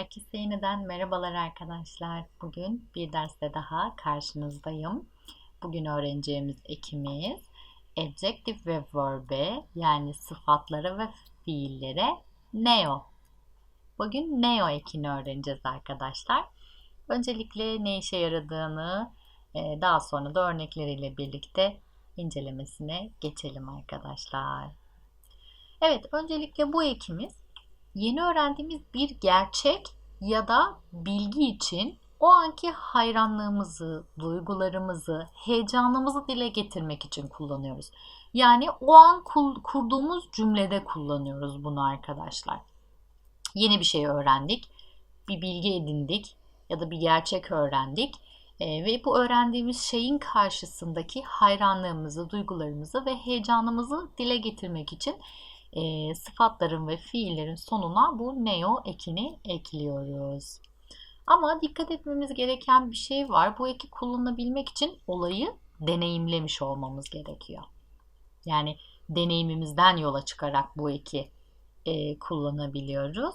Herkese yeniden merhabalar arkadaşlar. Bugün bir derste daha karşınızdayım. Bugün öğreneceğimiz ekimiz adjective ve verbe yani sıfatlara ve fiillere neo. Bugün neo ekini öğreneceğiz arkadaşlar. Öncelikle ne işe yaradığını e, daha sonra da örnekleriyle birlikte incelemesine geçelim arkadaşlar. Evet, öncelikle bu ekimiz yeni öğrendiğimiz bir gerçek ya da bilgi için o anki hayranlığımızı, duygularımızı, heyecanımızı dile getirmek için kullanıyoruz. Yani o an kurduğumuz cümlede kullanıyoruz bunu arkadaşlar. Yeni bir şey öğrendik, bir bilgi edindik ya da bir gerçek öğrendik e, ve bu öğrendiğimiz şeyin karşısındaki hayranlığımızı, duygularımızı ve heyecanımızı dile getirmek için e, sıfatların ve fiillerin sonuna bu neo ekini ekliyoruz. Ama dikkat etmemiz gereken bir şey var. Bu eki kullanabilmek için olayı deneyimlemiş olmamız gerekiyor. Yani deneyimimizden yola çıkarak bu eki e, kullanabiliyoruz.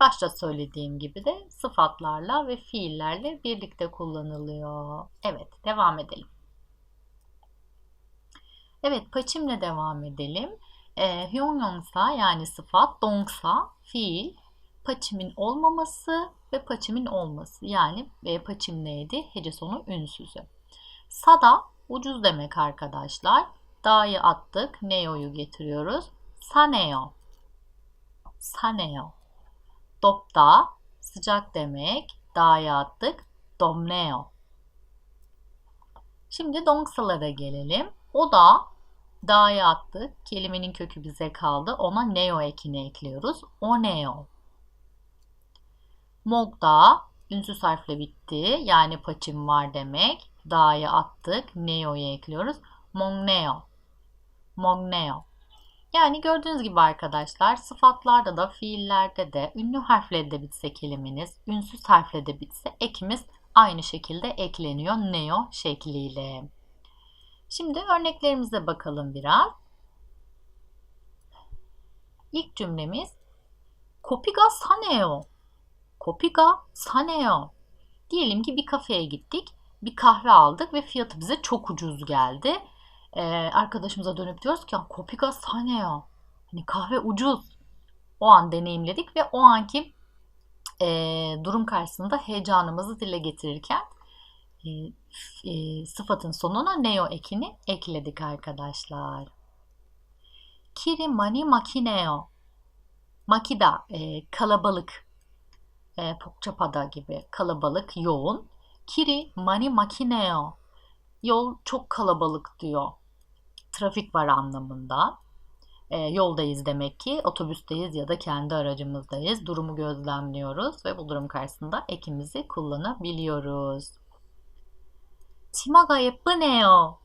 Başta söylediğim gibi de sıfatlarla ve fiillerle birlikte kullanılıyor. Evet, devam edelim. Evet, paçimle devam edelim. E, hyongyongsa yani sıfat, dongsa fiil, paçimin olmaması ve paçimin olması. Yani e, paçim neydi? Hece sonu ünsüzü. Sada ucuz demek arkadaşlar. Da'yı attık. Neo'yu getiriyoruz. Saneo. Saneo. Dopta sıcak demek. Da'yı attık. Domneo. Şimdi dongsalara gelelim. O da Da'ya attık. Kelimenin kökü bize kaldı. Ona neo ekini ekliyoruz. O neo. Mogda ünsüz harfle bitti. Yani paçim var demek. Da'ya attık. Neo'yu ekliyoruz. Mongneo. Mongneo. Yani gördüğünüz gibi arkadaşlar sıfatlarda da fiillerde de ünlü harfle de bitse kelimeniz, ünsüz harfle de bitse ekimiz aynı şekilde ekleniyor neo şekliyle. Şimdi örneklerimize bakalım biraz. İlk cümlemiz Kopiga saneo. Kopiga saneo. Diyelim ki bir kafeye gittik, bir kahve aldık ve fiyatı bize çok ucuz geldi. Ee, arkadaşımıza dönüp diyoruz ki Kopiga saneo. Hani kahve ucuz. O an deneyimledik ve o anki e, durum karşısında heyecanımızı dile getirirken e, e, sıfatın sonuna neo ekini ekledik arkadaşlar. Kiri mani makineo. Makida e, kalabalık. E, Pokçapada gibi kalabalık, yoğun. Kiri mani makineo. Yol çok kalabalık diyor. Trafik var anlamında. E, yoldayız demek ki. Otobüsteyiz ya da kendi aracımızdayız. Durumu gözlemliyoruz ve bu durum karşısında ekimizi kullanabiliyoruz. 치마가 예쁘네요.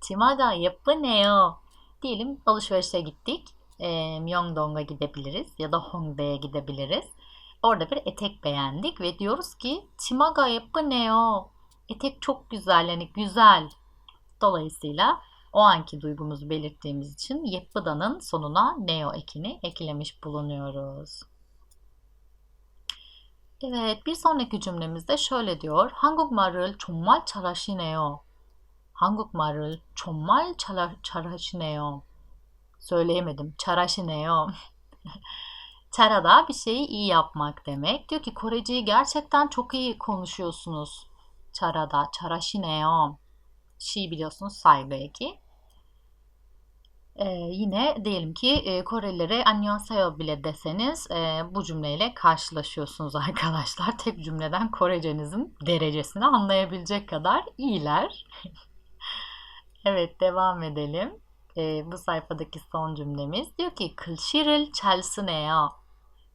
치마가 예쁘네요. Diyelim alışverişe gittik. E, Myeongdong'a gidebiliriz ya da Hongdae'ye gidebiliriz. Orada bir etek beğendik ve diyoruz ki 치마가 예쁘네요. Etek çok güzel yani güzel. Dolayısıyla o anki duygumuzu belirttiğimiz için 예쁘다'nın sonuna neo ekini eklemiş bulunuyoruz. Evet, bir sonraki cümlemizde şöyle diyor. 한국말을 정말 잘하시네요. 한국말을 정말 잘, 잘하시네요. Söyleyemedim. 잘하시네요. Çarada bir şeyi iyi yapmak demek. Diyor ki Koreciyi gerçekten çok iyi konuşuyorsunuz. Çarada, 잘하시네요. Şi biliyorsunuz saygı eki. Ee, yine diyelim ki e, Korelilere annyeonghaseyo bile deseniz e, bu cümleyle karşılaşıyorsunuz arkadaşlar. Tek cümleden Korecenizin derecesini anlayabilecek kadar iyiler. evet devam edelim. E, bu sayfadaki son cümlemiz diyor ki 글씨를 잘 쓰네요.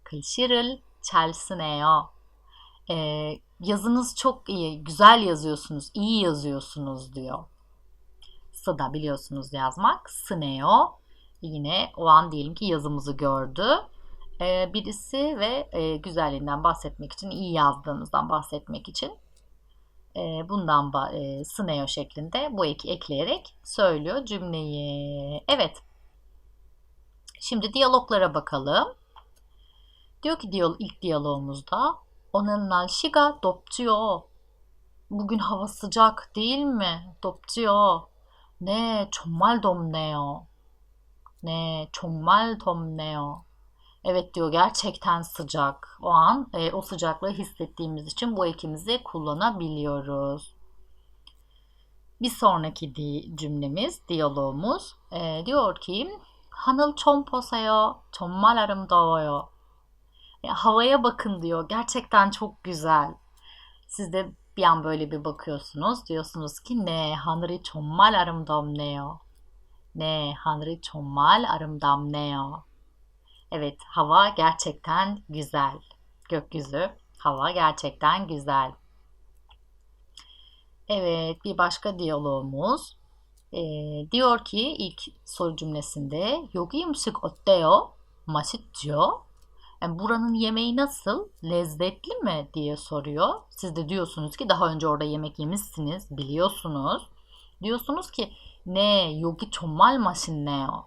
글씨를 잘 쓰네요. E, yazınız çok iyi, güzel yazıyorsunuz, iyi yazıyorsunuz diyor. Sıda biliyorsunuz yazmak. Sıneo. Yine o an diyelim ki yazımızı gördü. Ee, birisi ve e, güzelliğinden bahsetmek için, iyi yazdığınızdan bahsetmek için e, bundan e, sıneo şeklinde bu eki ekleyerek söylüyor cümleyi. Evet. Şimdi diyaloglara bakalım. Diyor ki diyal ilk diyalogumuzda 오늘 날씨가 덥지요. Bugün hava sıcak değil mi? 덥지요. 네, 정말 덥네요. 네, 정말 덥네요. Evet diyor gerçekten sıcak. O an e, o sıcaklığı hissettiğimiz için bu ekimizi kullanabiliyoruz. Bir sonraki di cümlemiz, diyalogumuz e, diyor ki 하늘 좀 보세요. 정말 아름다워요. Ya, havaya bakın diyor. Gerçekten çok güzel. Siz de bir an böyle bir bakıyorsunuz. Diyorsunuz ki ne hanri çommal arımdam neo. Ne hanri çommal arımdam neo. Evet hava gerçekten güzel. Gökyüzü hava gerçekten güzel. Evet bir başka diyalogumuz. E, diyor ki ilk soru cümlesinde Yogi msik otteo? Masit diyor. Yani buranın yemeği nasıl? Lezzetli mi diye soruyor. Siz de diyorsunuz ki daha önce orada yemek yemişsiniz, biliyorsunuz. Diyorsunuz ki ne 여기 정말 맛있네요.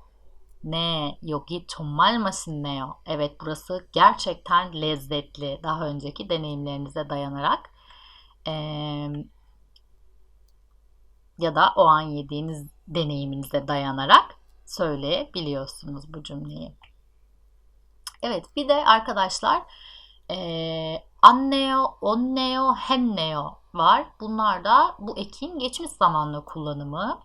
Ne 여기 정말 맛있네요. Evet burası gerçekten lezzetli. Daha önceki deneyimlerinize dayanarak ee, ya da o an yediğiniz deneyiminize dayanarak söyleyebiliyorsunuz bu cümleyi. Evet bir de arkadaşlar e, anneo, onneo, henneo var. Bunlar da bu ekin geçmiş zamanla kullanımı.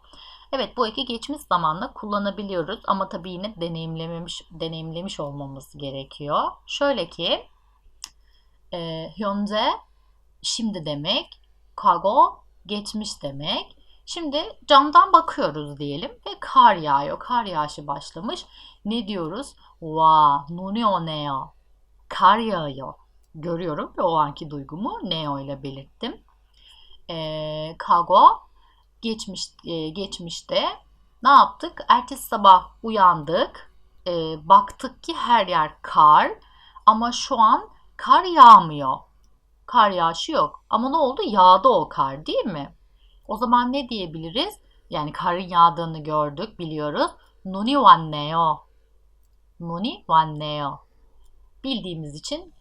Evet bu eki geçmiş zamanla kullanabiliyoruz ama tabii yine deneyimlememiş deneyimlemiş olmamız gerekiyor. Şöyle ki e, 현재 şimdi demek, kago geçmiş demek. Şimdi camdan bakıyoruz diyelim ve kar yağıyor. Kar yağışı başlamış. Ne diyoruz? Wa, nunio neo. Kar yağıyor. Görüyorum ve o anki duygumu neo ile belirttim. Ee, kago geçmiş e, geçmişte ne yaptık? Ertesi sabah uyandık. E, baktık ki her yer kar ama şu an kar yağmıyor. Kar yağışı yok. Ama ne oldu? Yağdı o kar değil mi? O zaman ne diyebiliriz? Yani karın yağdığını gördük, biliyoruz. 눈이 왔네요. 눈이 왔네요. Bildiğimiz için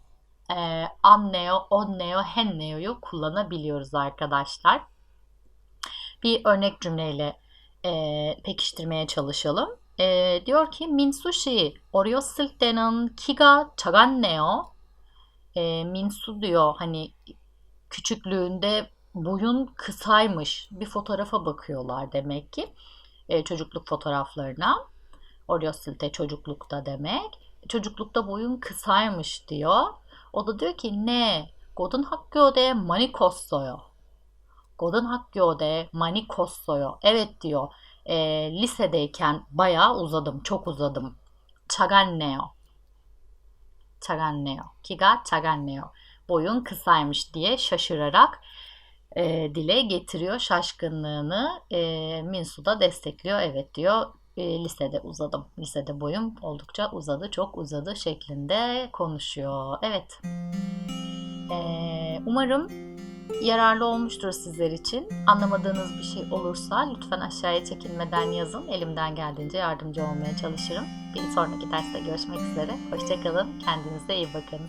e, anneyo, onneyo, henneyo'yu kullanabiliyoruz arkadaşlar. Bir örnek cümleyle e, pekiştirmeye çalışalım. E, diyor ki 민수 씨 어렸을 때는 키가 작았네요. E, Minsu diyor hani küçüklüğünde boyun kısaymış. Bir fotoğrafa bakıyorlar demek ki. E, çocukluk fotoğraflarına. 어렸을 때 çocuklukta demek. çocuklukta boyun kısaymış diyor. O da diyor ki ne? 고등학교대 많이 컸어요. 고등학교대 많이 컸어요. Evet diyor. E, lisedeyken bayağı uzadım. Çok uzadım. 작았네요. 작았네요. 키가 작았네요. Boyun kısaymış diye şaşırarak e, dile getiriyor şaşkınlığını. E, Minsu da destekliyor. Evet diyor e, lisede uzadım. Lisede boyum oldukça uzadı, çok uzadı şeklinde konuşuyor. Evet. E, umarım yararlı olmuştur sizler için. Anlamadığınız bir şey olursa lütfen aşağıya çekinmeden yazın. Elimden geldiğince yardımcı olmaya çalışırım. Bir sonraki derste görüşmek üzere. Hoşçakalın. Kendinize iyi bakın.